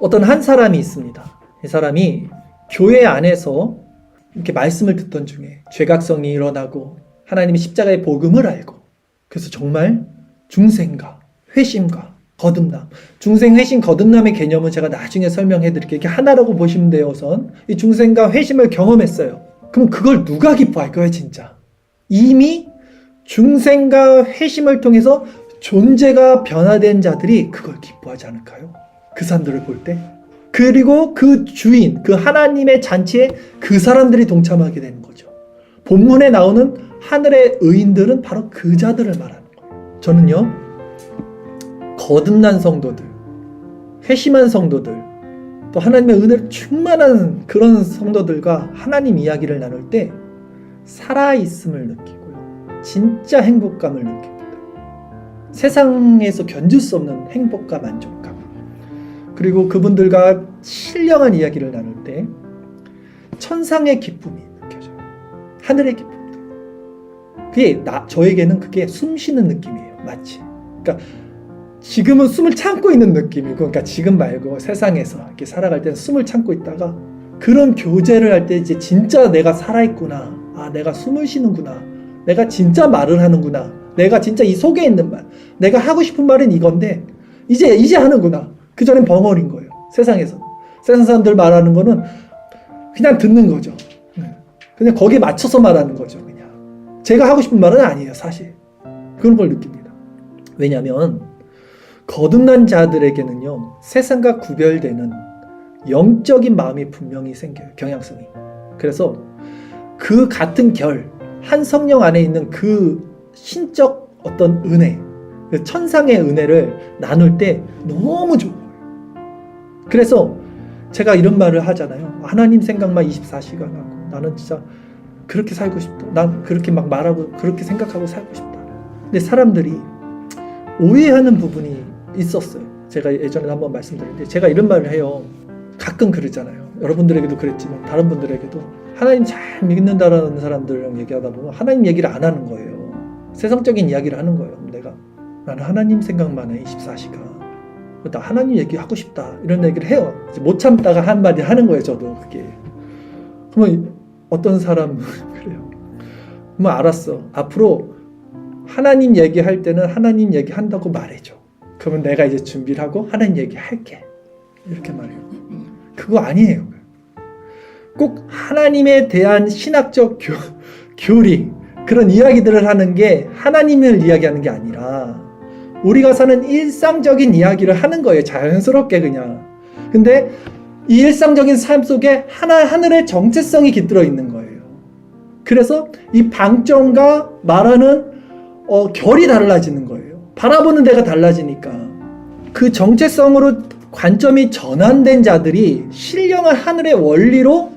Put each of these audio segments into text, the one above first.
어떤 한 사람이 있습니다. 이 사람이 교회 안에서 이렇게 말씀을 듣던 중에 죄각성이 일어나고 하나님의 십자가의 복음을 알고 그래서 정말 중생과 회심과 거듭남. 중생 회심 거듭남의 개념은 제가 나중에 설명해 드릴게요. 이게 하나라고 보시면 돼요, 우선. 이 중생과 회심을 경험했어요. 그럼 그걸 누가 기뻐할까요, 진짜? 이미 중생과 회심을 통해서 존재가 변화된 자들이 그걸 기뻐하지 않을까요? 그 사람들을 볼 때. 그리고 그 주인, 그 하나님의 잔치에 그 사람들이 동참하게 되는 거죠. 본문에 나오는 하늘의 의인들은 바로 그 자들을 말하는 거예요. 저는요, 거듭난 성도들, 회심한 성도들, 또 하나님의 은혜를 충만한 그런 성도들과 하나님 이야기를 나눌 때 살아있음을 느끼고요. 진짜 행복감을 느낍니다. 세상에서 견딜 수 없는 행복과 만족감. 그리고 그분들과 신령한 이야기를 나눌 때 천상의 기쁨이 느껴져요. 하늘의 기쁨. 그게 나, 저에게는 그게 숨 쉬는 느낌이에요. 마치. 그러니까 지금은 숨을 참고 있는 느낌이고, 그러니까 지금 말고 세상에서 이렇게 살아갈 때는 숨을 참고 있다가 그런 교제를 할 때 이제 진짜 내가 살아있구나. 아, 내가 숨을 쉬는구나. 내가 진짜 말을 하는구나. 내가 진짜 이 속에 있는 말. 내가 하고 싶은 말은 이건데, 이제, 이제 하는구나. 그 전엔 벙어린 거예요. 세상에서. 세상 사람들 말하는 거는 그냥 듣는 거죠. 네. 그냥 거기에 맞춰서 말하는 거죠. 그냥. 제가 하고 싶은 말은 아니에요, 사실. 그런 걸 느낍니다. 왜냐면, 거듭난 자들에게는요, 세상과 구별되는 영적인 마음이 분명히 생겨요. 경향성이. 그래서 그 같은 결, 한 성령 안에 있는 그 신적 어떤 은혜, 그 천상의 은혜를 나눌 때 너무 좋아요. 그래서 제가 이런 말을 하잖아요. 하나님 생각만 24시간 하고 나는 진짜 그렇게 살고 싶다. 난 그렇게 막 말하고 그렇게 생각하고 살고 싶다. 근데 사람들이 오해하는 부분이 있었어요. 제가 예전에 한번 말씀드렸는데 제가 이런 말을 해요. 가끔 그러잖아요. 여러분들에게도 그랬지만 다른 분들에게도 하나님 잘 믿는다라는 사람들이랑 얘기하다 보면 하나님 얘기를 안 하는 거예요. 세상적인 이야기를 하는 거예요. 내가 나는 하나님 생각만 해 24시간. 나 하나님 얘기 하고 싶다 이런 얘기를 해요. 못 참다가 한 마디 하는 거예요. 저도 그게. 그러면 어떤 사람 그래요. 뭐 알았어. 앞으로 하나님 얘기할 때는 하나님 얘기한다고 말해줘. 그러면 내가 이제 준비를 하고 하나님 얘기할게. 이렇게 말해요. 그거 아니에요. 꼭 하나님에 대한 신학적 교, 교리 그런 이야기들을 하는 게 하나님을 이야기하는 게 아니라 우리가 사는 일상적인 이야기를 하는 거예요. 자연스럽게 그냥. 근데 이 일상적인 삶 속에 하나 하늘의 정체성이 깃들어 있는 거예요. 그래서 이 방점과 말하는 어, 결이 달라지는 거예요. 바라보는 데가 달라지니까 그 정체성으로 관점이 전환된 자들이 신령한 하늘의 원리로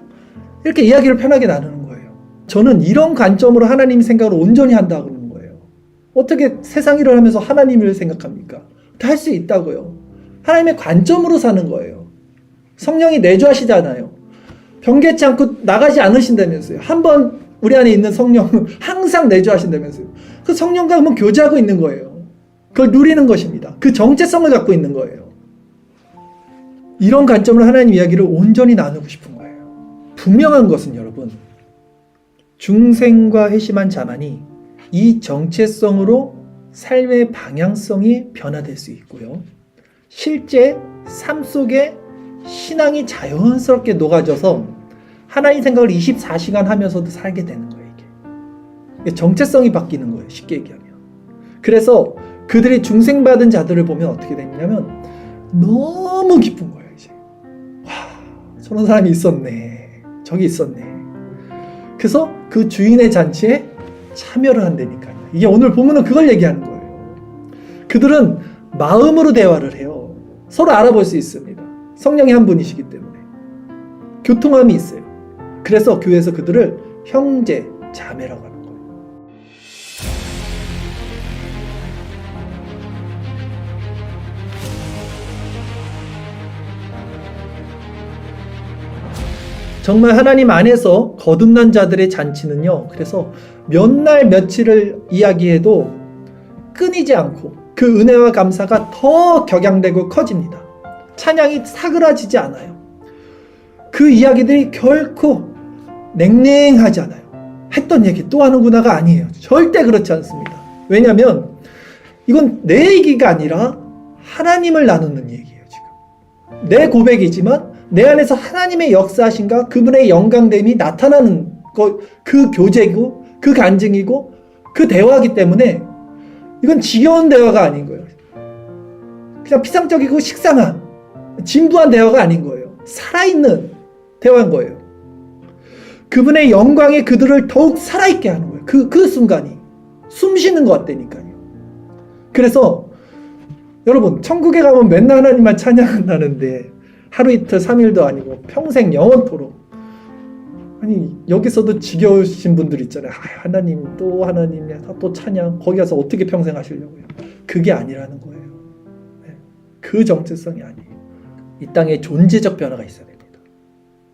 이렇게 이야기를 편하게 나누는. 저는 이런 관점으로 하나님 생각을 온전히 한다고 그러는 거예요. 어떻게 세상 일을 하면서 하나님을 생각합니까? 다 할 수 있다고요. 하나님의 관점으로 사는 거예요. 성령이 내주하시잖아요. 변개치 않고 나가지 않으신다면서요. 한번 우리 안에 있는 성령은 항상 내주하신다면서요. 그 성령과 한번 교제하고 있는 거예요. 그걸 누리는 것입니다. 그 정체성을 갖고 있는 거예요. 이런 관점으로 하나님 이야기를 온전히 나누고 싶은 거예요. 분명한 것은 여러분, 중생과 회심한 자만이 이 정체성으로 삶의 방향성이 변화될 수 있고요. 실제 삶 속에 신앙이 자연스럽게 녹아져서 하나님 생각을 24시간 하면서도 살게 되는 거예요, 이게. 정체성이 바뀌는 거예요, 쉽게 얘기하면. 그래서 그들이 중생받은 자들을 보면 어떻게 되냐면 너무 기쁜 거예요, 이제. 와, 저런 사람이 있었네. 저기 있었네. 그래서 그 주인의 잔치에 참여를 한다니까요. 이게 오늘 보면은 그걸 얘기하는 거예요. 그들은 마음으로 대화를 해요. 서로 알아볼 수 있습니다. 성령이 한 분이시기 때문에. 교통함이 있어요. 그래서 교회에서 그들을 형제, 자매라고 정말 하나님 안에서 거듭난 자들의 잔치는요. 그래서 몇 날 며칠을 이야기해도 끊이지 않고 그 은혜와 감사가 더 격양되고 커집니다. 찬양이 사그라지지 않아요. 그 이야기들이 결코 냉랭하지 않아요. 했던 얘기 또 하는구나가 아니에요. 절대 그렇지 않습니다. 왜냐하면 이건 내 얘기가 아니라 하나님을 나누는 얘기예요. 지금 내 고백이지만 내 안에서 하나님의 역사하신가 그분의 영광됨이 나타나는 거, 그 교제고 그 간증이고 그 대화이기 때문에 이건 지겨운 대화가 아닌 거예요. 그냥 피상적이고 식상한 진부한 대화가 아닌 거예요. 살아있는 대화인 거예요. 그분의 영광이 그들을 더욱 살아있게 하는 거예요. 그, 그 순간이. 숨 쉬는 것 같다니까요. 그래서 여러분, 천국에 가면 맨날 하나님만 찬양한다는데 하루 이틀, 3일도 아니고 평생 영원토록 아니 여기서도 지겨우신 분들 있잖아요. 아, 하나님 또 하나님 또 찬양 거기 가서 어떻게 평생 하시려고요? 그게 아니라는 거예요. 네. 그 정체성이 아니에요. 이 땅에 존재적 변화가 있어야 됩니다.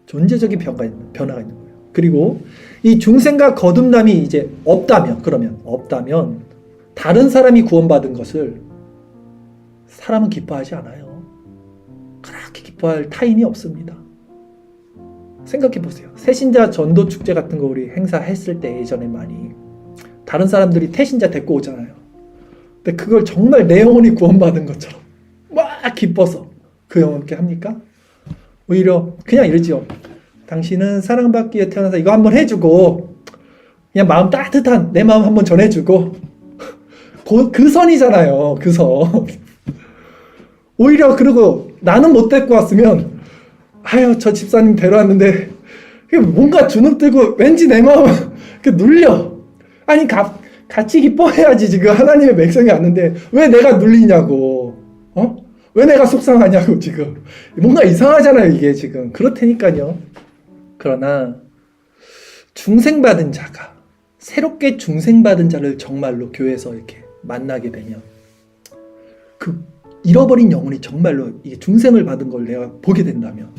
존재적인 변화가 있는, 변화가 있는 거예요. 그리고 이 중생과 거듭남이 이제 없다면 그러면 없다면 다른 사람이 구원받은 것을 사람은 기뻐하지 않아요. 기뻐할 타인이 없습니다. 생각해 보세요. 새신자 전도 축제 같은 거 우리 행사했을 때 예전에 많이 다른 사람들이 태신자 데리고 오잖아요. 근데 그걸 정말 내 영혼이 구원받은 것처럼 막 기뻐서 그 영혼께 합니까? 오히려 그냥 이러지요. 당신은 사랑받기 위해 태어나서 이거 한번 해주고 그냥 마음 따뜻한 내 마음 한번 전해주고 그, 그 선이잖아요. 그 선. 오히려 그리고 나는 못 데리고 왔으면 아유 저 집사님 데려왔는데 뭔가 주눅 들고 왠지 내 마음 그 눌려. 아니 가, 같이 기뻐해야지 지금 하나님의 백성이 왔는데 왜 내가 눌리냐고. 어? 왜 내가 속상하냐고 지금. 뭔가 이상하잖아요 이게 지금. 그렇다니까요. 그러나 중생받은 자가 새롭게 중생받은 자를 정말로 교회에서 이렇게 만나게 되면 그 잃어버린 영혼이 정말로 이게 중생을 받은 걸 내가 보게 된다면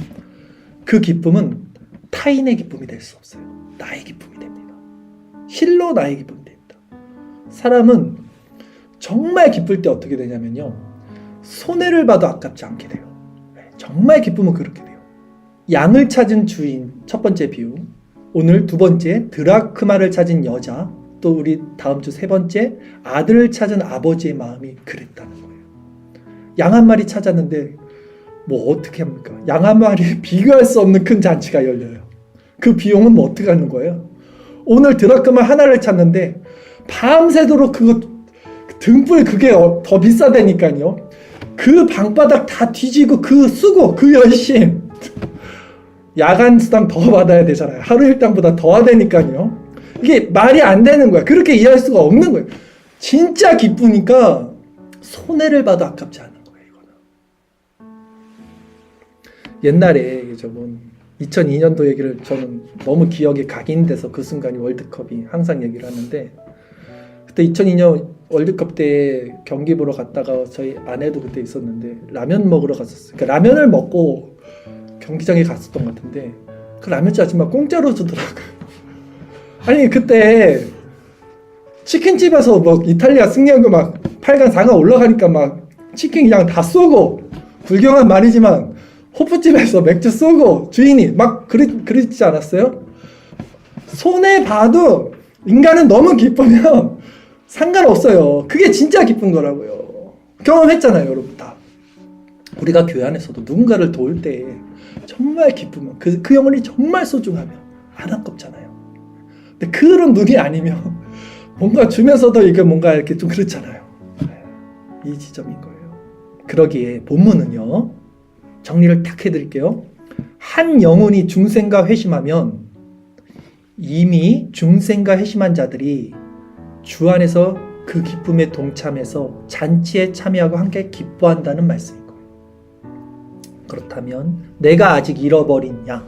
그 기쁨은 타인의 기쁨이 될 수 없어요. 나의 기쁨이 됩니다. 실로 나의 기쁨이 됩니다. 사람은 정말 기쁠 때 어떻게 되냐면요. 손해를 봐도 아깝지 않게 돼요. 네, 정말 기쁨은 그렇게 돼요. 양을 찾은 주인 첫 번째 비유. 오늘 두 번째 드라크마를 찾은 여자. 또 우리 다음 주 세 번째 아들을 찾은 아버지의 마음이 그랬다는 거예요. 양 한 마리 찾았는데 뭐 어떻게 합니까? 양 한 마리 비교할 수 없는 큰 잔치가 열려요. 그 비용은 뭐 어떻게 하는 거예요? 오늘 드라크마 하나를 찾는데 밤새도록 그거 등불 그게 어- 더 비싸다니까요. 그 방바닥 다 뒤지고 그 쓰고 그 열심 야간 수당 더 받아야 되잖아요. 하루 일당보다 더 하다니까요. 이게 말이 안 되는 거야. 그렇게 이해할 수가 없는 거예요. 진짜 기쁘니까 손해를 봐도 아깝지 않은 옛날에 저번 2002년도 얘기를 저는 너무 기억에 각인돼서 그 순간이 월드컵이 항상 얘기를 하는데 그때 2002년 월드컵 때 경기 보러 갔다가 저희 아내도 그때 있었는데 라면 먹으러 갔었어요. 그러니까 라면을 먹고 경기장에 갔었던 것 같은데 그 라면집 아줌마 공짜로 주더라고요. 아니 그때 치킨집에서 뭐 이탈리아 승리한 거 막 8강 4강 올라가니까 막 치킨 그냥 다 쏘고 불경한 말이지만 호프집에서 맥주 쏘고 주인이 막 그랬, 그랬지 않았어요? 손해 봐도 인간은 너무 기쁘면 상관없어요. 그게 진짜 기쁜 거라고요. 경험했잖아요, 여러분 다. 우리가 교회 안에서도 누군가를 도울 때 정말 기쁘면 그, 그 영혼이 정말 소중하면 안 아깝잖아요. 근데 그런 눈이 아니면 뭔가 주면서도 이게 뭔가 이렇게 좀 그렇잖아요. 이 지점인 거예요. 그러기에 본문은요. 정리를 딱 해드릴게요. 한 영혼이 중생과 회심하면 이미 중생과 회심한 자들이 주 안에서 그 기쁨에 동참해서 잔치에 참여하고 함께 기뻐한다는 말씀인 거예요. 그렇다면 내가 아직 잃어버린 양,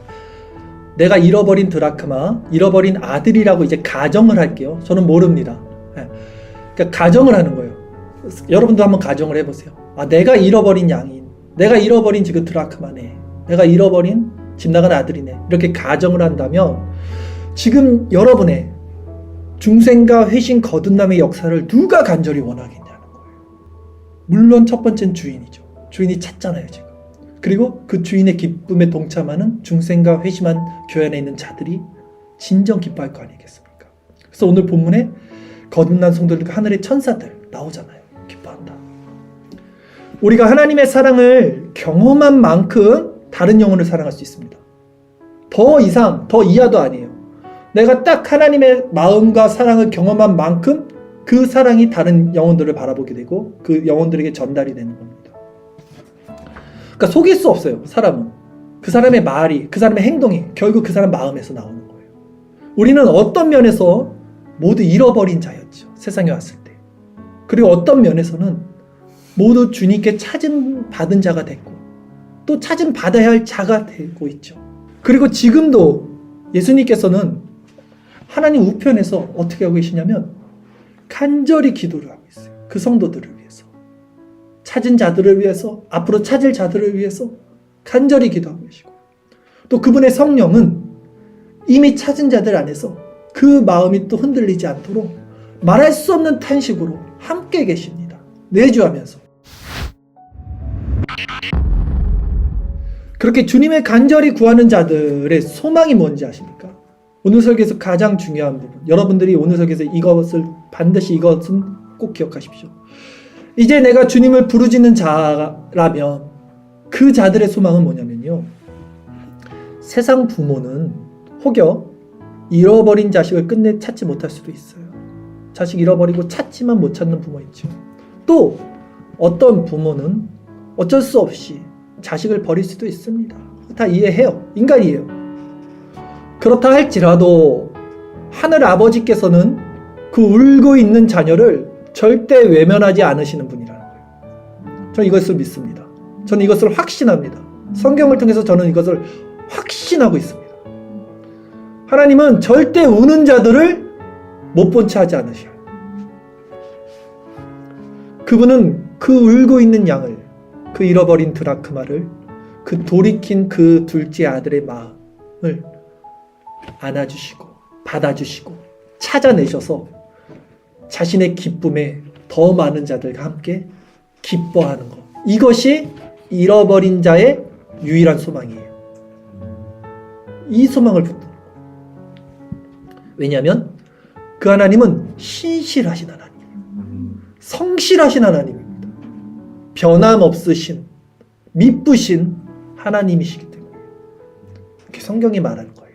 내가 잃어버린 드라크마, 잃어버린 아들이라고 이제 가정을 할게요. 저는 모릅니다. 예. 그러니까 가정을 하는 거예요. 여러분도 한번 가정을 해보세요. 아, 내가 잃어버린 양인, 내가 잃어버린 지금 드라크마네, 내가 잃어버린 집 나간 아들이네. 이렇게 가정을 한다면 지금 여러분의 중생과 회신 거듭남의 역사를 누가 간절히 원하겠냐는 거예요. 물론 첫 번째는 주인이죠. 주인이 찾잖아요, 지금. 그리고 그 주인의 기쁨에 동참하는 중생과 회심한 교회 안에 있는 자들이 진정 기뻐할 거 아니겠습니까? 그래서 오늘 본문에 거듭난 성도들과 하늘의 천사들 나오잖아요. 우리가 하나님의 사랑을 경험한 만큼 다른 영혼을 사랑할 수 있습니다. 더 이상, 더 이하도 아니에요. 내가 딱 하나님의 마음과 사랑을 경험한 만큼 그 사랑이 다른 영혼들을 바라보게 되고 그 영혼들에게 전달이 되는 겁니다. 그러니까 속일 수 없어요. 사람은 그 사람의 말이, 그 사람의 행동이 결국 그 사람 마음에서 나오는 거예요. 우리는 어떤 면에서 모두 잃어버린 자였죠. 세상에 왔을 때. 그리고 어떤 면에서는 모두 주님께 찾은 받은 자가 됐고 또 찾은 받아야 할 자가 되고 있죠. 그리고 지금도 예수님께서는 하나님 우편에서 어떻게 하고 계시냐면 간절히 기도를 하고 있어요. 그 성도들을 위해서. 찾은 자들을 위해서, 앞으로 찾을 자들을 위해서 간절히 기도하고 계시고. 또 그분의 성령은 이미 찾은 자들 안에서 그 마음이 또 흔들리지 않도록 말할 수 없는 탄식으로 함께 계십니다. 내주하면서. 그렇게 주님의 간절히 구하는 자들의 소망이 뭔지 아십니까? 오늘 설교에서 가장 중요한 부분. 여러분들이 오늘 설교에서 이것을 반드시 이것은 꼭 기억하십시오. 이제 내가 주님을 부르짖는 자라면 그 자들의 소망은 뭐냐면요. 세상 부모는 혹여 잃어버린 자식을 끝내 찾지 못할 수도 있어요. 자식 잃어버리고 찾지만 못 찾는 부모 있죠. 또 어떤 부모는 어쩔 수 없이 자식을 버릴 수도 있습니다. 다 이해해요. 인간이에요. 그렇다 할지라도 하늘 아버지께서는 그 울고 있는 자녀를 절대 외면하지 않으시는 분이라는 거예요. 저는 이것을 믿습니다. 저는 이것을 확신합니다. 성경을 통해서 저는 이것을 확신하고 있습니다. 하나님은 절대 우는 자들을 못 본 채 하지 않으셔요. 그분은 그 울고 있는 양을, 그 잃어버린 드라크마를, 그 돌이킨 그 둘째 아들의 마음을 안아주시고, 받아주시고, 찾아내셔서 자신의 기쁨에 더 많은 자들과 함께 기뻐하는 것. 이것이 잃어버린 자의 유일한 소망이에요. 이 소망을 거예요. 왜냐하면 그 하나님은 신실하신 하나님이에요. 성실하신 하나님입니다. 변함없으신, 미쁘신 하나님이시기 때문에 이렇게 성경이 말하는 거예요.